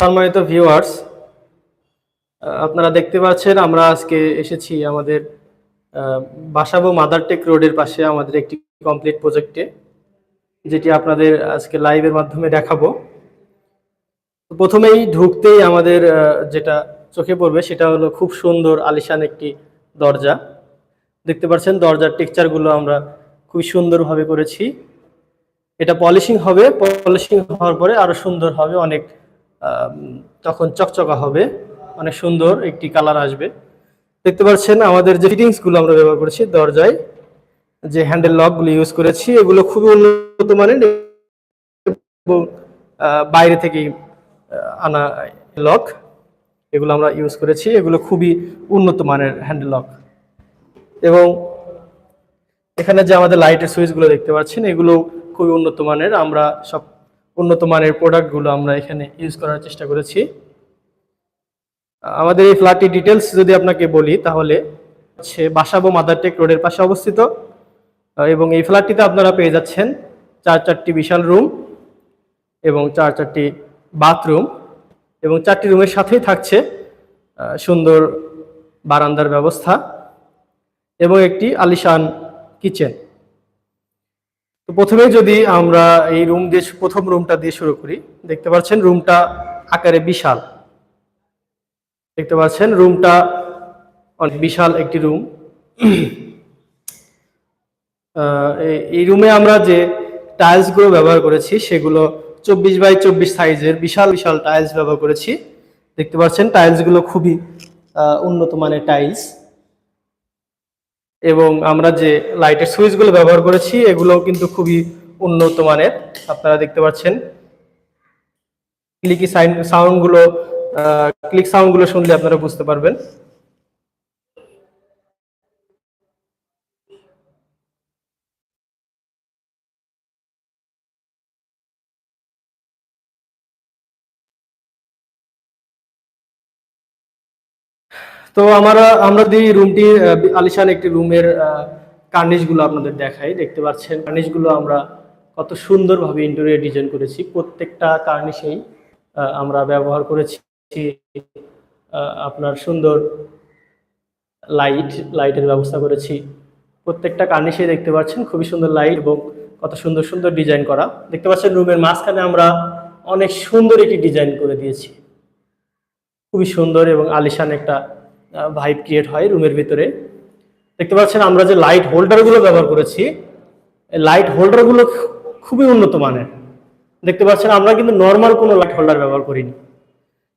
সম্মানিত ভিউয়ার্স আপনারা দেখতে পাচ্ছেন, আমরা আজকে এসেছি আমাদের বাসাবো মাদারটেক রোডের পাশে আমাদের একটি কমপ্লিট প্রজেক্টে যেটি আপনাদের আজকে লাইভের মাধ্যমে দেখাবো। প্রথমেই ঢুকতেই আমাদের যেটা চোখে পড়বে সেটা হলো খুব সুন্দর আলিশান একটি দরজা। দেখতে পাচ্ছেন, দরজার টেক্সচারগুলো আমরা খুবই সুন্দরভাবে করেছি। এটা পলিশিং হবে পলিশিং হওয়ার পরে আরও সুন্দর হবে, অনেক তখন চকচকা হবে অনেক সুন্দর একটি কালার আসবে। দেখতে পাচ্ছেন আমাদের যে ফিটিংসগুলো আমরা ব্যবহার করেছি দরজায় যে হ্যান্ডেল লকগুলো ইউজ করেছি এগুলো খুবই উন্নত মানের এবং বাইরে আহ, আনা লক এগুলো আমরা ইউজ করেছি এগুলো খুবই উন্নত মানের হ্যান্ডেল লক। এবং এখানে যে আমাদের লাইটের সুইচগুলো দেখতে পাচ্ছেন এগুলো খুবই উন্নত মানের আমরা সব উন্নত মানের প্রোডাক্টগুলো আমরা এখানে ইউজ করার চেষ্টা করেছি। আমাদের এই ফ্ল্যাটটির ডিটেলস যদি আপনাকে বলি, তাহলে হচ্ছে বাসাবো মাদারটেক রোডের পাশে অবস্থিত। এবং এই ফ্ল্যাটটিতে আপনারা পেয়ে যাচ্ছেন চার চারটি বিশাল রুম এবং চার চারটি বাথরুম এবং চারটি রুমের সাথেই থাকছে সুন্দর বারান্দার ব্যবস্থা এবং একটি আলিশান কিচেন তো প্রথমে যদি আমরা এই রুম দিয়ে, প্রথম রুমটা দিয়ে শুরু করি, দেখতে পাচ্ছেন রুমটা আকারে বিশাল। দেখতে পাচ্ছেন রুমটা অনেক বিশাল একটি রুম এই রুমে আমরা যে টাইলসগুলো ব্যবহার করেছি, সেগুলো চব্বিশ বাই চব্বিশ সাইজের বিশাল বিশাল টাইলস ব্যবহার করেছি। দেখতে পাচ্ছেন টাইলসগুলো খুবই উন্নত মানের টাইলস এবং আমরা যে লাইটের সুইচগুলো ব্যবহার করেছি এগুলো কিন্তু খুবই উন্নত মানের। আপনারা দেখতে পাচ্ছেন। ক্লিকি সাউন্ডগুলো ক্লিক সাউন্ডগুলো শুনলে আপনারা বুঝতে পারবেন। তো আমরা আমরা যদি রুমটি আলিশান একটি রুমের কার্নিশগুলো আপনাদের দেখাই, দেখতে পাচ্ছেন। কার্নিশগুলো আমরা কত সুন্দরভাবে ইন্টেরিয়র ডিজাইন করেছি। প্রত্যেকটা কার্নিশেই আমরা ব্যবহার করেছি আপনার সুন্দর লাইট লাইটের ব্যবস্থা করেছি। প্রত্যেকটা কার্নিশে দেখতে পাচ্ছেন, খুবই সুন্দর লাইট এবং কত সুন্দর সুন্দর ডিজাইন করা। দেখতে পাচ্ছেন রুমের মাঝখানে আমরা অনেক সুন্দর একটি ডিজাইন করে দিয়েছি। খুবই সুন্দর এবং আলিশান একটা ভাইব ক্রিয়েট হয় রুমের ভিতরে। দেখতে পাচ্ছেন আমরা যে লাইট হোল্ডারগুলো ব্যবহার করেছি লাইট হোল্ডারগুলো খুবই উন্নত মানের। দেখতে পাচ্ছেন আমরা কিন্তু নর্মাল কোনো লাইট হোল্ডার ব্যবহার করিনি।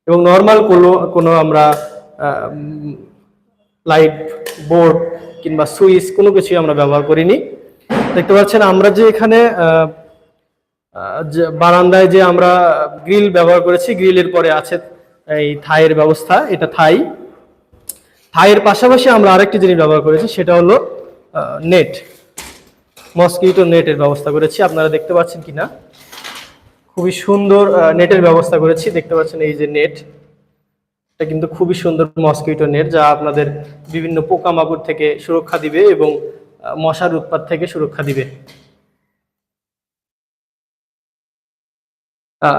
এবং নর্মাল কোনো কোনো আমরা লাইট বোর্ড কিংবা সুইচ কোনো কিছুই আমরা ব্যবহার করিনি। দেখতে পাচ্ছেন আমরা যে এখানে বারান্দায় যে আমরা গ্রিল ব্যবহার করেছি গ্রিলের পরে আছে এই থাইয়ের ব্যবস্থা, এটা থাই। থাইয়ের পাশাপাশি আমরা আরেকটি জিনিস ব্যবহার করেছি, সেটা হলো নেট। মসকিটো নেটের ব্যবস্থা করেছি, আপনারা দেখতে পাচ্ছেন কিনা? খুবই সুন্দর নেটের ব্যবস্থা করেছি, দেখতে পাচ্ছেন এই যে নেট। এটা কিন্তু খুবই সুন্দর মসকিটো নেট, যা আপনাদের বিভিন্ন পোকামাকড় থেকে সুরক্ষা দিবে এবং মশার উৎপাত থেকে সুরক্ষা দিবে।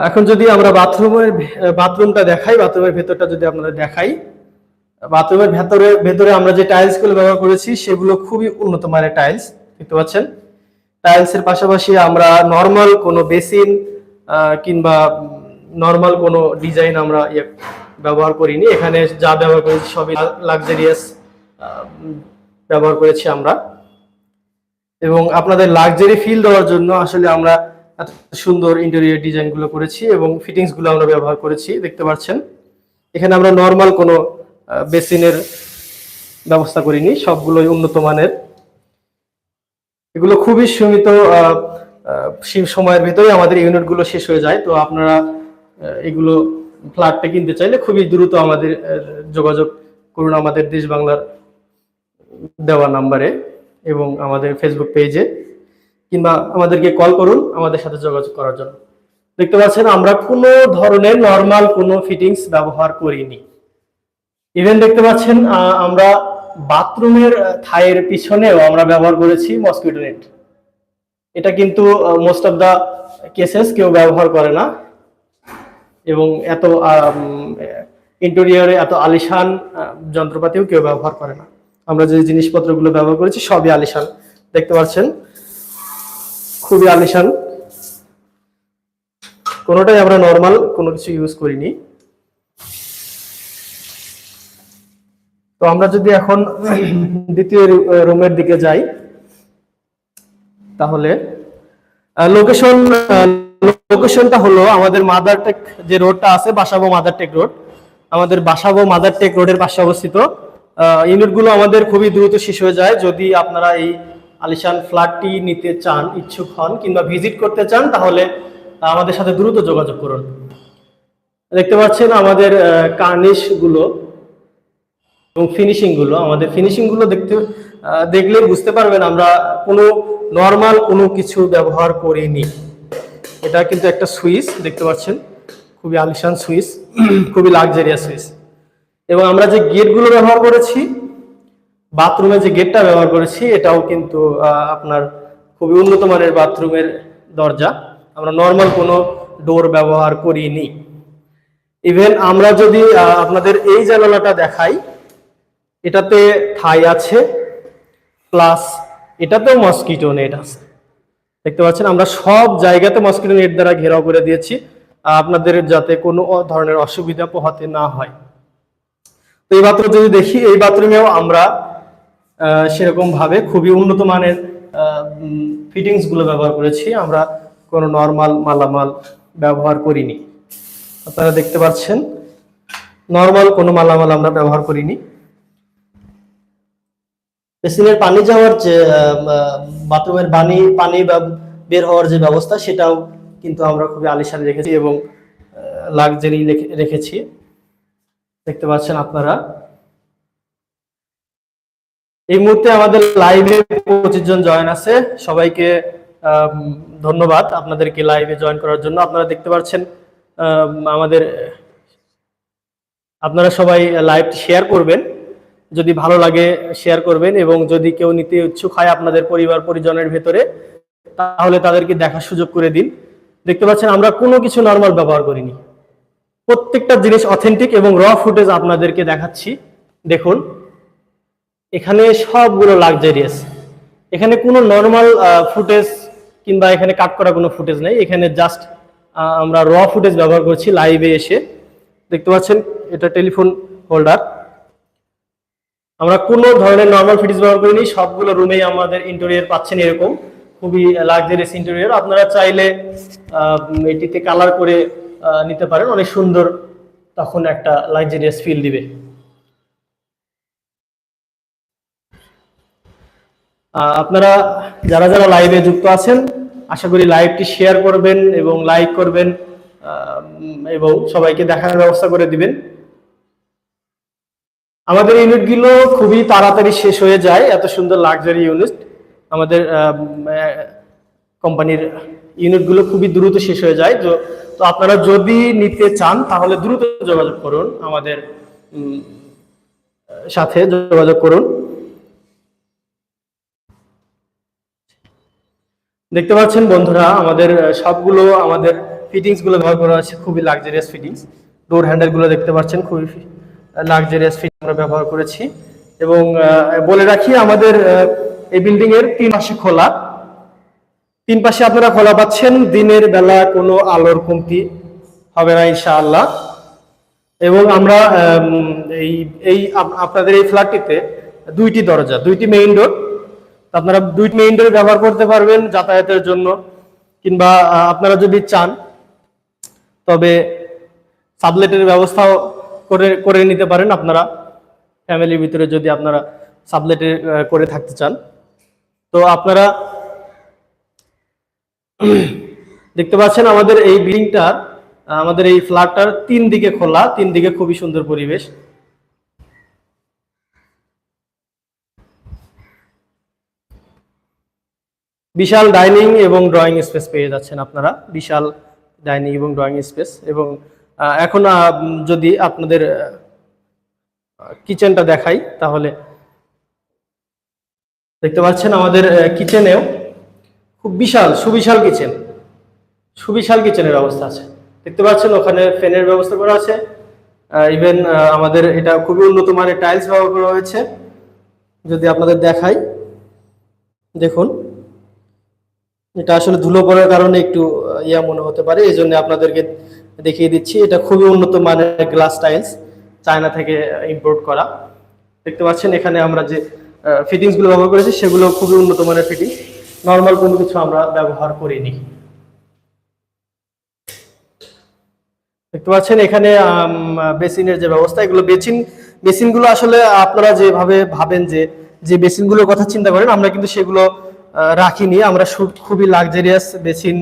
এখন যদি আমরা বাথরুমের বাথরুমটা দেখাই, বাথরুমের ভেতরটা যদি আপনাদের দেখাই বাথরুমের ভেতরে ভেতরে আমরা যে টাইলসগুলো ব্যবহার করেছি, সেগুলো খুবই উন্নত মানের টাইলস দেখতে পাচ্ছেন? টাইলসের পাশাপাশি আমরা নর্মাল কোনো বেসিন কিংবা নর্মাল কোনো ডিজাইন আমরা ইয়ে ব্যবহার করিনি। এখানে যা ব্যবহার করেছি সবই লাক্সারিয়াস ব্যবহার করেছি আমরা। এবং আপনাদের লাক্সারি ফিল দেওয়ার জন্য আসলে আমরা এত সুন্দর ইন্টেরিয়র ডিজাইনগুলো করেছি এবং ফিটিংসগুলো আমরা ব্যবহার করেছি, দেখতে পাচ্ছেন? এখানে আমরা নর্মাল কোনো বেসিনের ব্যবস্থা করিনি, সবগুলোই উন্নত মানের। এগুলো খুবই সীমিত সময়ের ভিতরে আমাদের ইউনিটগুলো শেষ হয়ে যায়। তো আপনারা এগুলো ফ্ল্যাটটা কিনতে চাইলে খুবই দ্রুত আমাদের যোগাযোগ করুন আমাদের দেশ বাংলার দেওয়া নাম্বারে এবং আমাদের ফেসবুক পেজে, কিংবা আমাদেরকে কল করুন আমাদের সাথে যোগাযোগ করার জন্য। দেখতে পাচ্ছেন, আমরা কোনো ধরনের নর্মাল কোনো ফিটিংস ব্যবহার করিনি। ইভেন দেখতে পাচ্ছেন আমরা বাথরুমের থায়ের পিছনেও আমরা ব্যবহার করেছি মসকিটো নেট এটা কিন্তু মোস্ট অফ দা কেসেস কেউ ব্যবহার করে না। এবং এত ইন্টেরিয়রে এত আলিশান যন্ত্রপাতিও কেউ ব্যবহার করে না। আমরা যে জিনিসপত্রগুলো ব্যবহার করেছি, সবই আলিশান। দেখতে পাচ্ছেন? খুবই আলিশান। কোনোটাই আমরা নর্মাল কোনো কিছু ইউজ করিনি। তো আমরা যদি এখন দ্বিতীয় রুমের দিকে যাই, তাহলে লোকেশন লোকেশনটা হলো আমাদের মাদার টেক যে রোডটা আছে বাসাবো মাদার টেক রোড আমাদের বাসাবো মাদার টেক রোডের পাশে অবস্থিত। ইউনিটগুলো আমাদের খুবই দ্রুত শেষ হয়ে যায়। যদি আপনারা এই আলিশান ফ্ল্যাটটি নিতে চান, ইচ্ছুক হন কিংবা ভিজিট করতে চান, তাহলে আমাদের সাথে দ্রুত যোগাযোগ করুন। দেখতে পাচ্ছেন আমাদের কার্নিশগুলো এবং ফিনিশিংগুলো, আমাদের ফিনিশিংগুলো দেখতে দেখলে বুঝতে পারবেন আমরা কোনো নর্মাল কোনো কিছু ব্যবহার করিনি। এটা কিন্তু একটা সুইচ, দেখতে পাচ্ছেন? খুবই আলিশান সুইচ, খুবই লাক্সারিয়াস সুইচ। এবং আমরা যে গেটগুলো ব্যবহার করেছি বাথরুমে যে গেটটা ব্যবহার করেছি, এটাও কিন্তু আপনার খুবই উন্নত মানের বাথরুমের দরজা। আমরা নর্মাল কোনো ডোর ব্যবহার করিনি। ইভেন আমরা যদি আপনাদের এই জানালাটা দেখাই এটাতে থাই আছে প্লাস এটাতেও মসকিটো নেট আছে। দেখতে পাচ্ছেন আমরা সব জায়গাতে মসকিটো নেট দ্বারা ঘেরাও করে দিয়েছি আপনাদের যাতে কোনো ধরনের অসুবিধা পোহাতে না হয়। তো এই বাথরুম যদি দেখি এই বাথরুমেও আমরা আহ, সেরকম ভাবে খুবই উন্নত মানের ফিটিংসগুলো ব্যবহার করেছি। আমরা কোনো নর্মাল মালামাল ব্যবহার করিনি। আপনারা দেখতে পাচ্ছেন নর্মাল কোনো মালামাল আমরা ব্যবহার করিনি। বেসিনের পানি যাওয়ার যে বাথরুমের পানি পানি বা বের হওয়ার যে ব্যবস্থা, সেটাও কিন্তু আমরা খুবই আলিশান রেখেছি এবং লাক্সারি রেখেছি। দেখতে পাচ্ছেন আপনারা। এই মুহূর্তে আমাদের লাইভে পঁচিশ জন জয়েন আছে। সবাইকে ধন্যবাদ আপনাদেরকে লাইভে জয়েন করার জন্য। আপনারা দেখতে পাচ্ছেন আমাদের, আপনারা সবাই লাইভ শেয়ার করবেন। যদি ভালো লাগে শেয়ার করবেন এবং যদি কেউ নিতে ইচ্ছুক হয় আপনাদের পরিবার, পরিজনের ভেতরে, তাহলে তাদেরকে দেখার সুযোগ করে দিন। দেখতে পাচ্ছেন, আমরা কোনো কিছু নর্মাল ব্যবহার করিনি। প্রত্যেকটা জিনিস অথেন্টিক এবং র ফুটেজ আপনাদেরকে দেখাচ্ছি। দেখুন, এখানে সবগুলো লাক্সারিয়াস এখানে কোনো নর্মাল ফুটেজ কিংবা এখানে কাট করা কোনো ফুটেজ নেই। এখানে জাস্ট আমরা র ফুটেজ ব্যবহার করছি লাইভে এসে। দেখতে পাচ্ছেন, এটা টেলিফোন হোল্ডার আমরা কোনো ধরনের নর্মাল ফিটিংস ব্যবহার করিনি, সবগুলো রুমেই আমাদের ইন্টেরিয়র পাচ্ছেন এরকম, খুবই লাক্সারিয়াস ইন্টেরিয়র আপনারা চাইলে এটিতে কালার করে নিতে পারেন, অনেক সুন্দর তখন একটা লাক্সারিয়াস ফিল দিবে। আপনারা যারা যারা লাইভে যুক্ত আছেন, আশা করি লাইভটি শেয়ার করবেন এবং লাইক করবেন এবং সবাইকে দেখার ব্যবস্থা করে দিবেন। আমাদের ইউনিটগুলো খুবই তাড়াতাড়ি শেষ হয়ে যায়, এত সুন্দর লাক্সারি ইউনিট আমাদের কোম্পানির ইউনিটগুলো খুবই দ্রুত শেষ হয়ে যায়। তো তো আপনারা যদি নিতে চান, তাহলে দ্রুত যোগাযোগ করুন আমাদের সাথে যোগাযোগ করুন। দেখতে পাচ্ছেন বন্ধুরা, আমাদের সবগুলো আমাদের ফিটিংসগুলো ব্যবহার করা আছে খুবই লাক্সারিয়াস ফিটিংস ডোর হ্যান্ডেলগুলো দেখতে পাচ্ছেন, খুবই লাক্সারিয়াস ফিটিং আমরা ব্যবহার করেছি। এবং বলে রাখি আমাদের এই বিল্ডিং এর তিন পাশে খোলা। তিন পাশে আপনারা খোলা পাচ্ছেন, দিনের বেলা কোনো আলোর কমতি হবে না ইনশাআল্লাহ। এবং আমরা এই এই আপনাদের এই ফ্ল্যাটটিতে দুইটি দরজা, দুইটি মেইন ডোর আপনারা দুইটি মেইন ডোর ব্যবহার করতে পারবেন যাতায়াতের জন্য, কিংবা আপনারা যদি চান, তবে সাবলেটের ব্যবস্থাও করে করে নিতে পারেন আপনারা। ফ্যামিলির ভিতরে যদি আপনারা সাবলেটে করে থাকতে চান। তো আপনারা দেখতে পাচ্ছেন আমাদের এই বিল্ডিংটার আমাদের এই ফ্ল্যাটটার তিন দিকে খোলা, তিন দিকে খুবই সুন্দর পরিবেশ। বিশাল ডাইনিং এবং ড্রয়িং স্পেস পেয়ে যাচ্ছেন আপনারা। বিশাল ডাইনিং এবং ড্রয়িং স্পেস এবং এখন যদি আপনাদের কিচেনটা দেখাই, তাহলে দেখতে পাচ্ছেন আমাদের কিচেনেও খুব বিশাল, সুবিশাল কিচেন, সুবিশাল কিচেনের অবস্থা আছে। দেখতে পাচ্ছেন ওখানে ফ্যানের ব্যবস্থা করা আছে ইভেন আমাদের এটা খুবই উন্নত মানের টাইলস ব্যবহার করা হয়েছে। যদি আপনাদের দেখাই, দেখুন, এটা আসলে ধুলো পড়ার কারণে একটু ইয়া মনে হতে পারে এই জন্য আপনাদেরকে দেখিয়ে দিচ্ছি, এটা খুবই উন্নত মানের গ্লাস টাইলস চায়না থেকে ইম্পোর্ট করা। দেখতে পাচ্ছেন এখানে আমরা যে ফিটিংসগুলো ব্যবহার করেছি, সেগুলো খুবই উন্নত মানের ফিটিংস নর্মাল কোনো কিছু আমরা ব্যবহার করিনি। দেখতে পাচ্ছেন এখানে বেসিনের যে ব্যবস্থা, এগুলো বেসিন, বেসিনগুলো আসলে আপনারা যেভাবে ভাবেন যে যে বেসিনগুলোর কথা চিন্তা করেন, আমরা কিন্তু সেগুলো রাখিনি। আমরা খুবই লাক্সারিয়াস বেসিন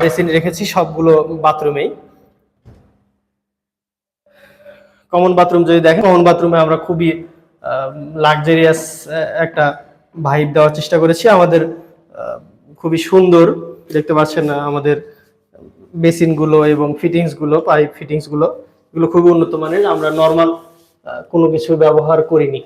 বেসিন রেখেছি সবগুলো বাথরুমেই। কমন বাথরুম যদি দেখেন কমন বাথরুমে আমরা খুবই লাক্সারিয়াস একটা ভাইব দেওয়ার চেষ্টা করেছি। আমাদের খুবই সুন্দর, দেখতে পাচ্ছেন আমাদের বেসিনগুলো এবং ফিটিংসগুলো পাইপ ফিটিংসগুলো এগুলো খুবই উন্নত মানের। আমরা নর্মাল কোনো কিছু ব্যবহার করিনি।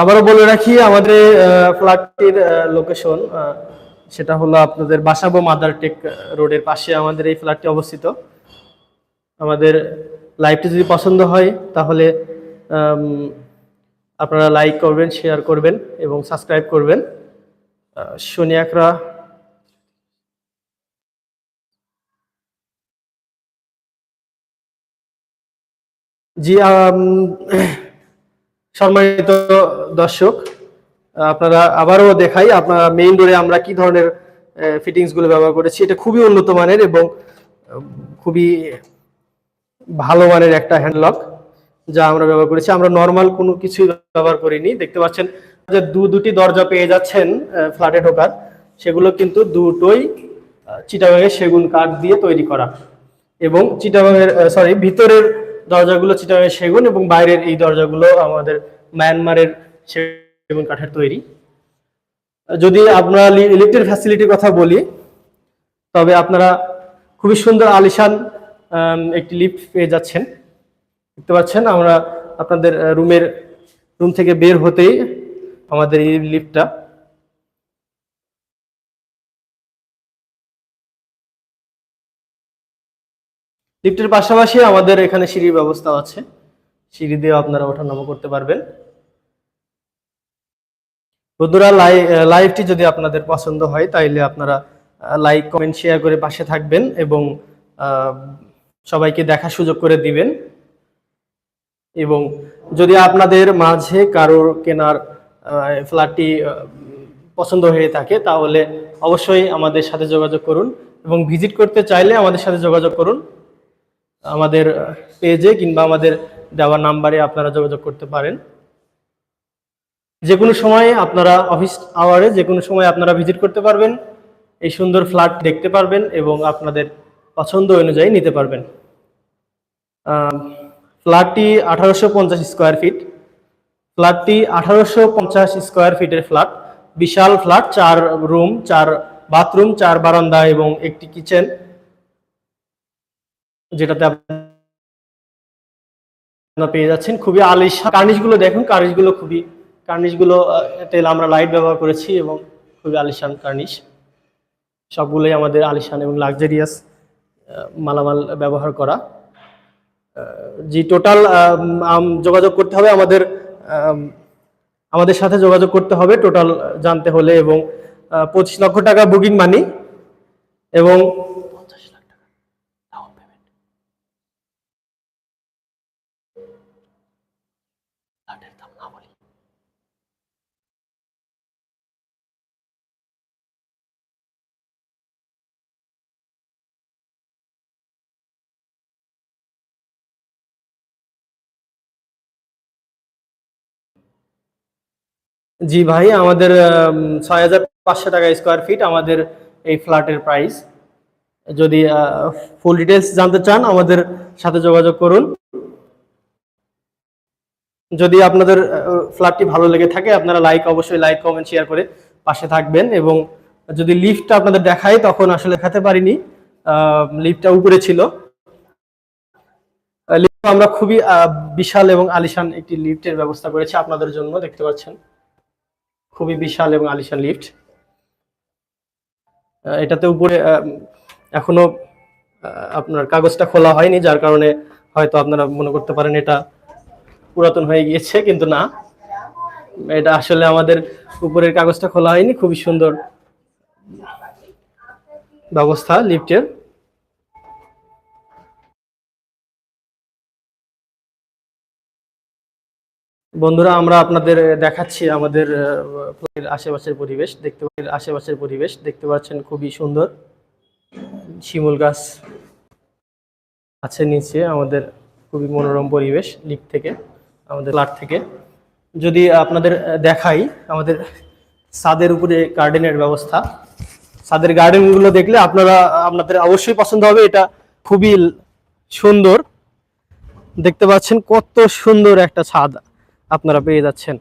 আবারও বলে রাখি, আমাদের ফ্ল্যাটটির লোকেশন সেটা হলো আপনাদের বাসাবো মাদার টেক রোডের পাশে আমাদের এই ফ্ল্যাটটি অবস্থিত। আমাদের লাইভটি যদি পছন্দ হয়, তাহলে আপনারা লাইক করবেন শেয়ার করবেন এবং সাবস্ক্রাইব করবেন। সোনিয়াকরা জি সম্মানিত দর্শক, আপনারা আবারও দেখাই আপনারা মেইন ডোরে আমরা কি ধরনের ফিটিংসগুলো ব্যবহার করেছি, এটা খুবই উন্নত মানের এবং খুবই ভালো মানের একটা হ্যান্ডলক যা আমরা ব্যবহার করেছি। আমরা নর্মাল কোনো কিছু ব্যবহার করিনি। দেখতে পাচ্ছেন যে দু দুটি দরজা পেয়ে যাচ্ছেন ফ্ল্যাটে ঢোকার। সেগুলো কিন্তু দুটোই চিটাগাঙের সেগুন কাঠ দিয়ে তৈরি করা। এবং চিটাগাঙের সরি ভিতরের দরজাগুলো চিটাগাঙের সেগুন এবং বাইরের এই দরজাগুলো আমাদের মায়ানমারের সেগুন কাঠের তৈরি। যদি আমরা ইলেকট্রিক ফ্যাসিলিটির কথা বলি, তবে আপনারা খুবই সুন্দর আলিশান একটি লিফট পেয়ে যাচ্ছেন। দেখতে পাচ্ছেন আমরা আপনাদের রুমের রুম থেকে বের হতেই আমাদের এই লিফটটা লিফটের পাশাপাশি আমাদের এখানে সিঁড়ির ব্যবস্থা আছে। সিঁড়ি দিয়ে আপনারা ওঠানামা করতে পারবেন। বন্ধুরা লাইভটি যদি আপনাদের পছন্দ হয়, তাইলে আপনারা লাইক কমেন্ট শেয়ার করে পাশে থাকবেন এবং সবাইকে দেখার সুযোগ করে দিবেন। এবং যদি আপনাদের মাঝে কারোর কেনার ফ্ল্যাটটি পছন্দ হয়ে থাকে, তাহলে অবশ্যই আমাদের সাথে যোগাযোগ করুন এবং ভিজিট করতে চাইলে আমাদের সাথে যোগাযোগ করুন। আমাদের পেজে কিংবা আমাদের দেওয়া নাম্বারে আপনারা যোগাযোগ করতে পারেন। যে কোনো সময় আপনারা অফিস আওয়ারে যে কোনো সময় আপনারা ভিজিট করতে পারবেন, এই সুন্দর ফ্ল্যাট দেখতে পারবেন এবং আপনাদের পছন্দ অনুযায়ী নিতে পারবেন। ফ্ল্যাটটি আঠারোশো পঞ্চাশ স্কোয়ার ফিট। ফ্ল্যাটটি আঠারোশো পঞ্চাশ স্কোয়ার ফিটের ফ্ল্যাট। বিশাল ফ্ল্যাট, চার রুম, চার বাথরুম, চার বারান্দা এবং একটি কিচেন। যেটাতে আপনারা পেয়ে যাচ্ছেন। খুবই আলিশ কার্নিশগুলো দেখুন কার্নিশগুলো খুবই কার্নিশগুলো তেল আমরা লাইট ব্যবহার করেছি এবং খুবই আলিশান কার্নিশ। সবগুলোই আমাদের আলিশান এবং লাক্সারিয়াস মালামাল ব্যবহার করা। জি, টোটাল যোগাযোগ করতে হবে আমাদের আমাদের সাথে যোগাযোগ করতে হবে টোটাল জানতে হলে এবং পঁচিশ লক্ষ টাকা বুকিং মানি এবং ফ্ল্যাটের দাম না বলি। জি ভাই, আমাদের ছয় হাজার পাঁচশো টাকা স্কোয়ার ফিট আমাদের এই ফ্ল্যাটের প্রাইস যদি ফুল ডিটেলস জানতে চান আমাদের সাথে যোগাযোগ করুন। যদি আপনাদের ফ্ল্যাটটি ভালো লেগে থাকে, আপনারা লাইক অবশ্যই লাইক কমেন্ট শেয়ার করে পাশে থাকবেন এবং যদি লিফটটা আপনাদের দেখাই, তখন আসলে দেখাতে পারিনি। লিফটটা উপরে ছিল। লিফট আমরা খুবই বিশাল এবং আলিশান একটি লিফটের ব্যবস্থা করেছি আপনাদের জন্য, দেখতে পাচ্ছেন? খুবই বিশাল এবং আলিশান লিফট এটাতে উপরে এখনও আপনার কাগজটা খোলা হয়নি, যার কারণে হয়তো আপনারা মনে করতে পারেন এটা পুরাতন হয়ে গিয়েছে, কিন্তু না। এটা আসলে আমাদের উপরের কাগজটা খোলা হয়নি, খুবই সুন্দর ব্যবস্থা লিফটের। বন্ধুরা, আমরা আপনাদের দেখাচ্ছি আমাদের আশেপাশের পরিবেশ। দেখতে আশেপাশের পরিবেশ দেখতে পাচ্ছেন, খুবই সুন্দর। শিমুল গাছ আছে নিচে, আমাদের খুবই মনোরম পরিবেশ লিফট থেকে। আমাদের ফ্ল্যাট থেকে। যদি আপনাদের দেখাই আমাদের ছাদের উপরে গার্ডেনের ব্যবস্থা। ছাদের গার্ডেনগুলো দেখলে আপনারা, আপনাদের অবশ্যই পছন্দ হবে। এটা খুবই সুন্দর। দেখতে পাচ্ছেন কত সুন্দর একটা ছাদ আপনারা পেয়ে যাচ্ছেন।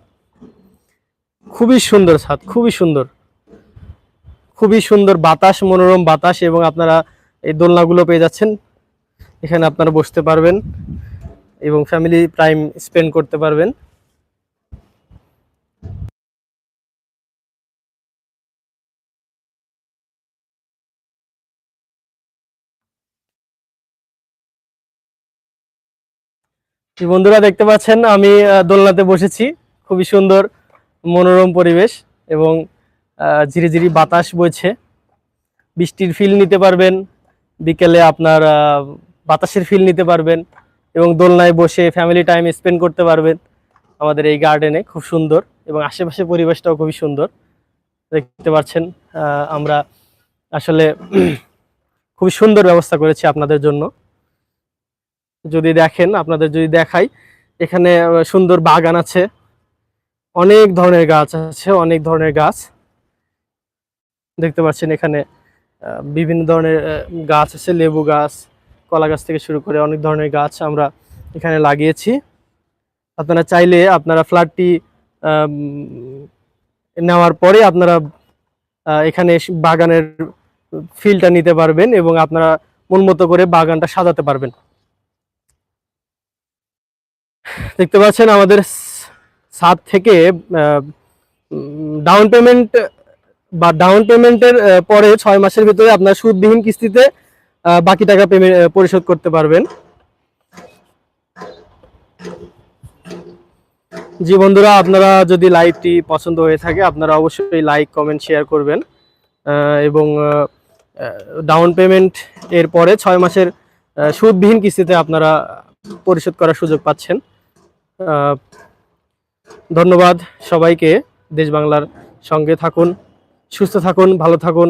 খুবই সুন্দর ছাদ, খুবই সুন্দর। খুবই সুন্দর বাতাস, মনোরম বাতাস এবং আপনারা এই দোলনাগুলো পেয়ে যাচ্ছেন। এখানে আপনারা বসতে পারবেন। এবং ফ্যামিলি টাইম স্পেন্ড করতে পারবেন। বন্ধুরা, দেখতে পাচ্ছেন, আমি দোলনাতে বসেছি। খুবই সুন্দর, মনোরম পরিবেশ এবং ঝিরি ঝিরি বাতাস বইছে। বৃষ্টির ফিল নিতে পারবেন। বিকেলে আপনার বাতাসের ফিল নিতে পারবেন। এবং দোলনায় বসে ফ্যামিলি টাইম স্পেন্ড করতে পারবেন আমাদের এই গার্ডেনে খুব সুন্দর এবং আশেপাশে পরিবেশটাও খুবই সুন্দর। দেখতে পাচ্ছেন আমরা আসলে খুবই সুন্দর ব্যবস্থা করেছি আপনাদের জন্য। যদি দেখেন, আপনাদের যদি দেখাই, এখানে সুন্দর বাগান আছে। অনেক ধরনের গাছ আছে, অনেক ধরনের গাছ। দেখতে পাচ্ছেন এখানে বিভিন্ন ধরনের গাছ আছে, লেবু গাছ কলা গাছ থেকে শুরু করে অনেক ধরনের গাছ আমরা এখানে লাগিয়েছি। আপনারা চাইলে আপনারা ফ্ল্যাটটি নেওয়ার পরে আপনারা এখানে বাগানের ফিলটা নিতে পারবেন এবং আপনারা মন মতো করে বাগানটা সাজাতে পারবেন। দেখতে পাচ্ছেন আমাদের সাত থেকে ডাউন পেমেন্ট বা ডাউন পেমেন্টের পরে ছয় মাসের ভিতরে আপনার সুদবিহীন কিস্তিতে বাকি টাকা পেমেন্ট পরিশোধ করতে পারবেন। জি বন্ধুরা, আপনারা যদি লাইভটি পছন্দ হয়ে থাকে, আপনারা অবশ্যই লাইক কমেন্ট শেয়ার করবেন। এবং ডাউন পেমেন্ট এর পরে ছয় মাসের সুদবিহীন কিস্তিতে আপনারা পরিশোধ করার সুযোগ পাচ্ছেন। ধন্যবাদ সবাইকে। দেশ বাংলার সঙ্গে থাকুন, সুস্থ থাকুন, ভালো থাকুন।